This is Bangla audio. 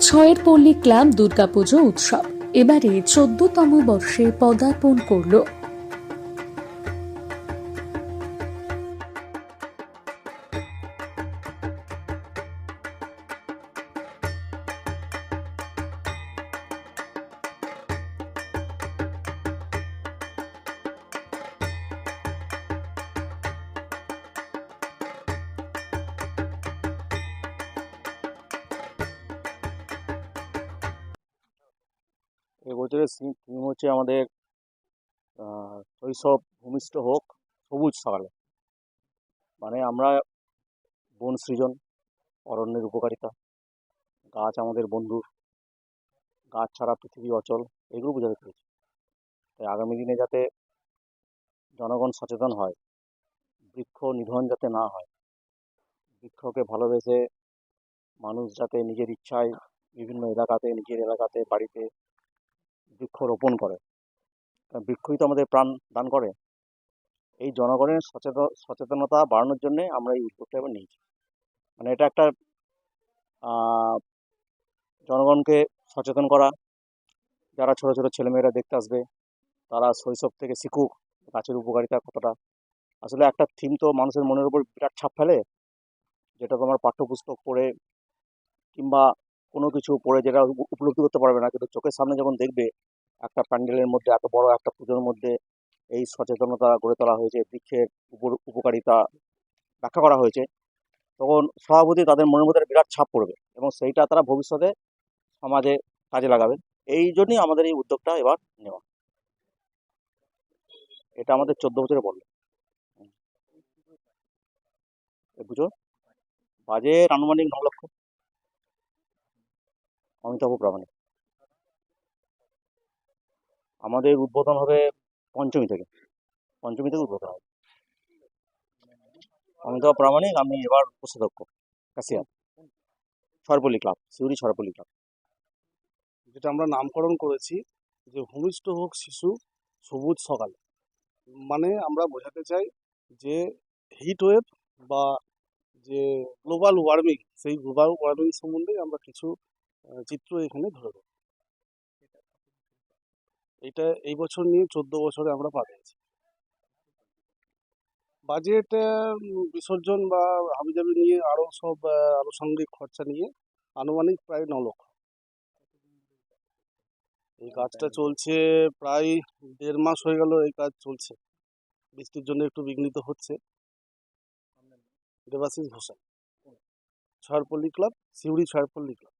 ছয়ের পল্লী ক্লাব দুর্গাপুজো উৎসব। এবারে চোদ্দতম বর্ষে পদার্পণ করল এবছরের থিম হচ্ছে আমাদের শৈশব ভূমিষ্ঠ হোক, সবুজ সকালে। মানে আমরা বন সৃজন, অরণ্যের উপকারিতা, গাছ আমাদের বন্ধু গাছ ছাড়া পৃথিবী অচল, এগুলো বোঝাতে পেরেছি। তাই আগামী দিনে যাতে জনগণ সচেতন হয়, বৃক্ষ নিধন যাতে না হয়, বৃক্ষকে ভালোবেসে মানুষ যাতে নিজের ইচ্ছায় বিভিন্ন এলাকাতে, নিজের এলাকাতে, বাড়িতে বৃক্ষ রোপণ করে। বৃক্ষই তো আমাদের প্রাণ দান করে, এই জনগণের সচেতন সচেতনতা বাড়ানোর জন্য আমরা এই উদ্যোগটা এবার নিয়েছি। মানে এটা একটা জনগণকে সচেতন করা। যারা ছোট ছোট ছেলেমেয়েরা দেখতে আসবে, তারা শৈশব থেকে শিখুক গাছের উপকারিতা কতটা। আসলে একটা থিম তো মানুষের মনের উপর বিরাট ছাপ ফেলে, যেটা তোমার পাঠ্যপুস্তক পড়ে কিংবা কোনো কিছু পড়ে যেটা উপলব্ধি করতে পারবে না। কিন্তু চোখের সামনে যখন দেখবে, একটা প্যান্ডেলের মধ্যে এত বড় একটা পুজোর মধ্যে এই সচেতনতা গড়ে তোলা হয়েছে, বৃক্ষের উপর, উপকারিতা ব্যাখ্যা করা হয়েছে, তখন সভাপতি তাদের মনের মধ্যে বিরাট ছাপ পড়বে এবং সেইটা তারা ভবিষ্যতে সমাজে কাজে লাগাবে এই জন্যই আমাদের এই উদ্যোগটা এবার নেওয়া। এটা আমাদের চোদ্দ বছরে বলল। বুঝো? বাজেট আনুমানিক ন লক্ষ। অমিতাভ প্রামাণিক। আমাদের উদ্বোধন হবে পঞ্চমী থেকে। পঞ্চমী থেকে উদ্বোধন হবে। অমিতাভ প্রামাণিক, আমি এবার কোষাধ্যক্ষ cashier Sarpalli club Suri Sarpalli club. যেটা আমরা নামকরণ করেছি যে ভূমিষ্ঠ হোক শিশু, সবুজ সকালে। মানে আমরা বোঝাতে চাই যে হিট ওয়েভ বা যে গ্লোবাল ওয়ার্মিং, সেই গ্লোবাল ওয়ার্মিং সম্বন্ধে আমরা কিছু চিত্র এখানে ধরে দেবো এটা এই বছর নিয়ে চোদ্দ বছরে আমরা পা দিয়েছি বাজেট বিসর্জন বা হাবিজাবি নিয়ে আরও সব আনুষঙ্গিক খরচা নিয়ে আনুমানিক প্রায় ন লক্ষ। এই কাজটা চলছে প্রায় দেড় মাস হয়ে গেল এই কাজ চলছে। বৃষ্টির জন্য একটু বিঘ্নিত হচ্ছে। Debashis Ghoshal. Chhayarpalli club Suri Chhayarpalli club.